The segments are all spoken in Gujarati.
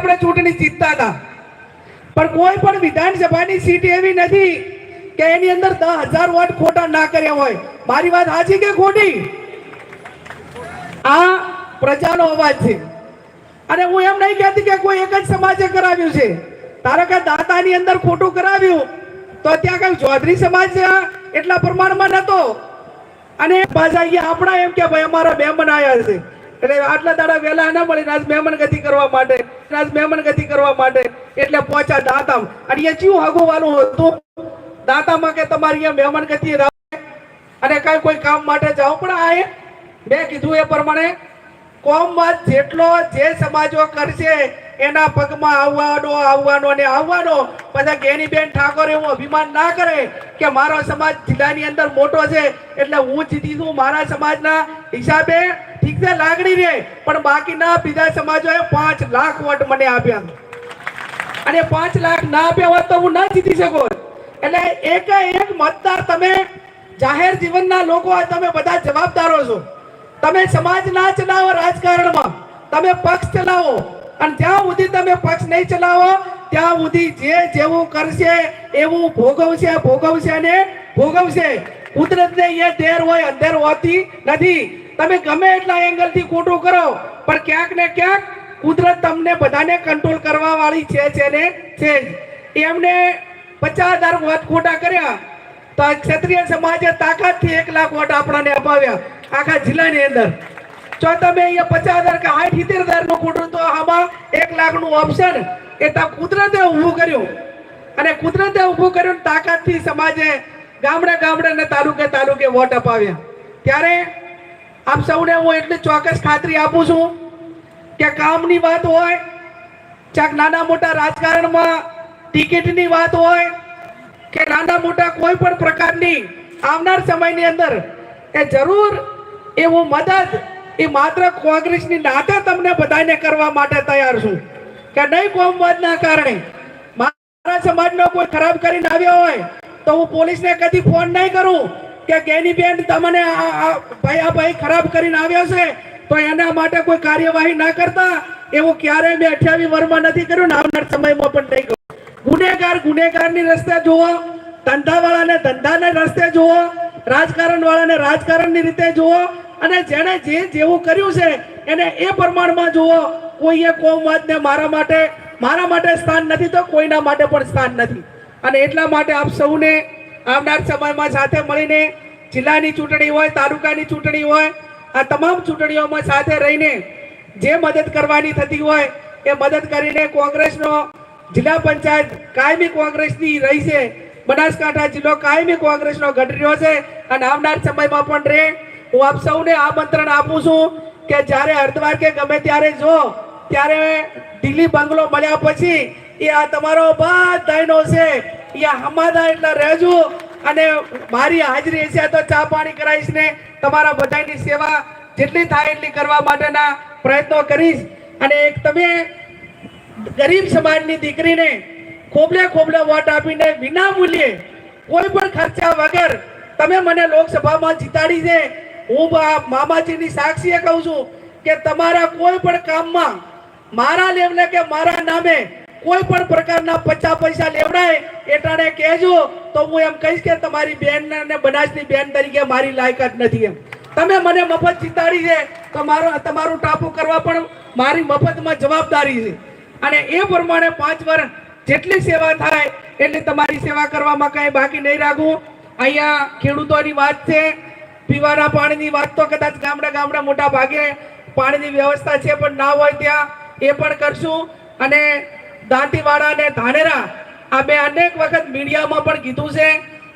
આપણે ચૂંટણી જીતતા હતા. પણ કોઈ પણ વિધાનસભાની સીટ એવી નથી કે એની અંદર દસ હજાર વોટ ખોટા ના કર્યા હોય. મારી વાત સાચી કે ખોટી? આ પ્રજાનો અવાજ છે. અને હું એમ નહીં કહેતી કે કોઈ એક જ સમાજે કરાવ્યું છે. ધારો કે દાતાની અંદર ખોટું કરાવ્યું, તો ત્યાં કઈ ચૌધરી સમાજ એટલા પ્રમાણમાં નતો. અને પાછા અહીંયા આપણા એમ કે ભાઈ અમારા બે આવ્યા છે. એટલે આટલા દાડા વહેલા ના મળીને આજ મહેમાન ગતિ કરવા માટે આજ મહેમાન ગતિ કરવા માટે. એટલે પહોંચ્યા દાતામ. અને એ ચિયું હગોવાનું હતું. દાતામાં કે તમારી અહીંયા મહેમાન ગતિ અને કઈ કોઈ કામ માટે જાવ પણ આ મેં કીધું એ પ્રમાણે, કોમમાં જેટલો જે સમાજો કરશે, એના પગમાં આવવાનો આવવાનો ને આવવાનો. પછી ગેનીબેન ઠાકોર એવું અભિમાન ના કરે કે મારો સમાજ જિલ્લાની અંદર મોટો છે. એટલે હું જીતી છું મારા સમાજના હિસાબે ઠીક છે, લાગણી રે. પણ બાકીના બીજા સમાજોએ પાંચ લાખ વોટ મને આપ્યા. અને પાંચ લાખ ના આપ્યા હોત તો હું ના જીતી શકો. એટલે એક એક મતદાર તમે જાહેર જીવનના લોકો તમે બધા જવાબદારો છો. તમે સમાજ ના ચલાવો રાજકારણમાં. તમે પક્ષ ચલાવો. અને જ્યાં સુધી તમે પક્ષ નહીં ચલાવો, ત્યાં સુધી જે જેવું કરશે, એવું ભોગવશે ભોગવશે અને ભોગવશે. કુદરતને અહીંયા દેર હોય, અંધેર હોતી નથી. તમે ગમે એટલા એંગલથી ખોટું કરો, પણ ક્યાંક ને ક્યાંક કુદરત તમને બધાને કંટ્રોલ કરવા વાળી છે છે ને છે એમને પચાસ હજાર વોટ ખોટા કર્યા, તો આ ક્ષત્રિય સમાજે તાકાતથી એક લાખ વોટ આપણાને અપાવ્યા, આખા જિલ્લાની અંદર. જો તમે અહીંયા પચાસ હજાર કે સાઠ, સિત્તેર હજારનું ખોટું, તો આમાં એક લાખનું ઓપ્શન એ તો કુદરતે ઊભું કર્યું. અને કુદરતે ઊભું કર્યું તાકાતથી સમાજે ગામડે ગામડે ને તાલુકે તાલુકે વોટ અપાવ્યા. ત્યારે આપ સૌને હું એટલી ચોક્કસ ખાતરી આપું છું કે કામની વાત હોય ચાક નાના મોટા રાજકારણમાં ટિકિટની વાત હોય, કે નાના મોટા કોઈ પણ પ્રકારની આવનાર સમયની અંદર એ જરૂર એવું મદદ એ માત્ર કોંગ્રેસની નાતે તમને બધાને કરવા માટે તૈયાર છું. કે નહીં કોમવાદના કારણે, મારા સમાજનો કોઈ ખરાબ કરીને આવ્યો હોય તો હું પોલીસને કદી ફોન નહીં કરું કે ગેની બેન તમને ભાઈ આ ભાઈ ખરાબ કરીને આવ્યો છે, તો એના માટે કોઈ કાર્યવાહી ના કરતા? એવું ક્યારેય મેં અઠ્યાવીસ વર્ષમાં નથી કર્યું આવનાર સમયમાં પણ નહીં કરું. ગુનેગાર ગુનેગારની રસ્તે જુઓ, ધંધાવાળાને ધંધાને રસ્તે જુઓ રાજકારણ વાળાને રાજકારણની રીતે જુઓ, અને જેણે જે જેવું કર્યું છે, એને એ પ્રમાણમાં જુઓ. કોઈએ કોમવાદને મારા માટે મારા માટે સ્થાન નથી તો કોઈના માટે પણ સ્થાન નથી. અને એટલા માટે આપ સૌને આવનાર સમયમાં સાથે મળીને જિલ્લાની ચૂંટણી હોય, તાલુકાની ચૂંટણી હોય, આ તમામ ચૂંટણીઓમાં સાથે રહીને જે મદદ કરવાની થતી હોય, એ મદદ કરીને કોંગ્રેસનો જિલ્લા પંચાયત કાયમી કોંગ્રેસની રહી છે. બનાસકાંઠા જિલ્લો કાયમી કોંગ્રેસનો ઘટી રહ્યો છે અને આવનાર સમયમાં પણ રહે. હું આપ સૌને આમંત્રણ આપું છું કે જ્યારે હરદ્વાર કે ગમે ત્યારે જો, ત્યારે દિલ્હી બંગલો મળ્યા પછી એ આ તમારો બધાનો છે. એ હમાદા એટલે રહેજો અને મારી હાજરી હશે તો ચા પાણી કરાવીશ ને તમારા બધાની સેવા જેટલી થાય એટલી કરવા માટેના પ્રયત્નો કરીશ. અને એક તમે ગરીબ સમાજની દીકરીને ખોબલે ખોબલે વોટ આપીને વિના મૂલ્યે કોઈ પણ ખર્ચા વગર તમે મને લોકસભામાં જીતાડી છે. હું મામાજીની સાક્ષીએ કહું છું કે તમારા કોઈ પણ કામમાં મારા લેવલે કે મારા નામે કોઈ પણ પ્રકારના પચાસ પૈસા લેવડાય, એટાણે કહેજો, તો હું એમ કહીશ કે તમારી બેન અને બનાસની બેન તરીકે મારી લાયકાત નથી એમ. તમે મને મફત જીતાડી છે તો મારો તમારું ટાપુ કરવા પણ મારી મફતમાં જવાબદારી છે. અને એ પ્રમાણે પાંચ વર્ષ જેટલી સેવા થાય, એટલી તમારી સેવા કરવામાં કાંઈ બાકી નહીં રાખવું. અહીંયા ખેડૂતોની વાત છે, પીવાના પાણીની વાત તો કદાચ ગામડા ગામડા મોટા ભાગે પાણીની વ્યવસ્થા છે, પણ ના હોય ત્યાં, એ પણ કરશું. અને દાંતીવાડા અને ધાનેરા આ મેં અનેક વખત મીડિયામાં પણ કીધું છે.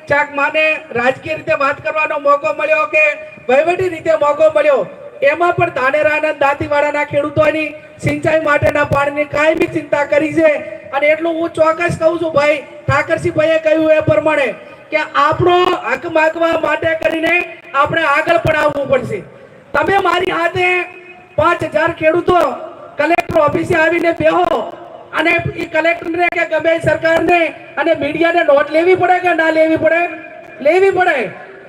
ચાક માને રાજકીય રીતે વાત કરવાનો મોકો મળ્યો કે વહીવટી રીતે મોકો મળ્યો? એમાં પણ ધાનેરા અને દાંતીવાડાના ખેડૂતોની સિંચાઈ માટેના પાણીની કાયમી ચિંતા કરી છે. અને એટલું હું ચોક્કસ કહું છું ભાઈ, ઠાકરસિંહભાઈએ કહ્યું એ પ્રમાણે કે આપણો હક માગવા માટે કરીને આપણે આગળ પણ આવવું પડશે. તમે મારી હાથે પાંચ હજાર ખેડૂતો કલેક્ટર ઓફિસે આવીને બેહો. અને એ કલેક્ટરને કે ગમે સરકારને અને મીડિયાને નોટ લેવી પડે કે ના લેવી પડે? લેવી પડે.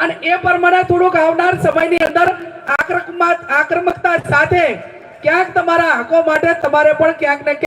અને એ પ્રમાણે થોડુંક આવનાર સમયની અંદર આક્રમક આક્રમકતા સાથે ક્યાંક તમારા હકો માટે તમારે પણ ક્યાંક ને